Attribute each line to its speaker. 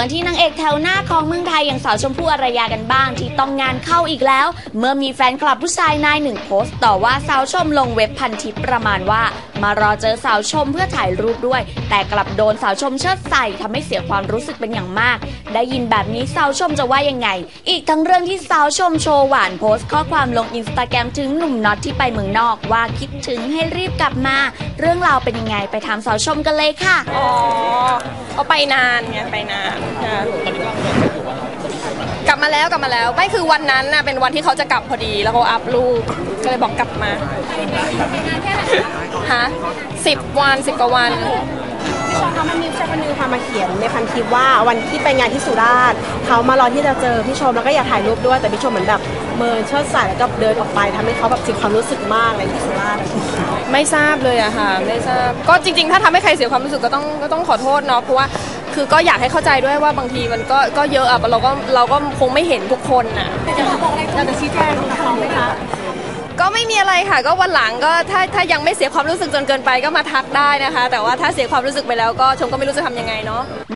Speaker 1: กันที่นางเอกแถวหน้าของเมืองไทยอย่างสาวชมพู่อารยากันบ้าง ที่ต้องงานเข้าอีกแล้ว เมื่อมีแฟนคลับผู้ชายนายหนึ่งโพสต์ ต่อว่าสาวชมลงเว็บพันทิปประมาณว่า มารอเจอสาวชมเพื่อถ่ายรูปด้วย แต่กลับโดนสาวชมเชิดใส่ทำให้เสียความรู้สึกเป็นอย่างมาก ได้ยินแบบนี้สาวชมจะว่ายังไง อีกทั้งเรื่องที่สาวชมโชว์หวานโพสต์ ข้อความลงอินสตาแกรมถึงหนุ่มน็อตที่ไปเมืองนอกว่าคิดถึงให้รีบกลับมา เรื่องราวเป็นยังไงไปถามสาวชมกันเลยค่ะ
Speaker 2: อ๋อ นานไงไปนานค่ะกลับมาแล้วกลับมาแล้วไม่คือวันนั้นน่ะเป็นวันที่เขาจะกลับพอดีแล้วเขาอัพรูปก็เลยบอกกลับมาฮะสิบวันสิบกว่าวัน
Speaker 3: พี่ชมคะมันมีแฟนคนหนึงค่ะมาเขียนในพันทิปว่าวันที่ไปงานที่สุราษฎร์เขามารอที่จะเจอพี่ชมแล้วก็อยากถ่ายรูปด้วยแต่พี่ชมเหมือนแบบเมินเชิดใส่แล้วก็เดินออกไปทำให้เขาแบบเสียความรู้สึกมากเลยที่สุราษฎร์อะ
Speaker 2: ไม่ทราบเลยอะค่ะ ไม่ทราบ ก็จริง ๆ ถ้าทำให้ใครเสียความรู้สึกก็ต้องก็ต้องขอโทษเนาะเพราะว่าคือก็อยากให้เข้าใจด้วยว่าบางทีมันก็ก็เยอะอะเราก็เราก็คงไม่เห็นทุกคนน่ะ
Speaker 3: อยากจะชี้แจงกับเขาไหมคะ
Speaker 2: ก็ไม่มีอะไรค่ะ ก็วันหลังก็ถ้าถ้ายังไม่เสียความรู้สึกจนเกินไปก็มาทักได้นะคะ แต่ว่าถ้าเสียความรู้สึกไปแล้วก็ชมก็ไม่รู้จะทำยังไงเนาะ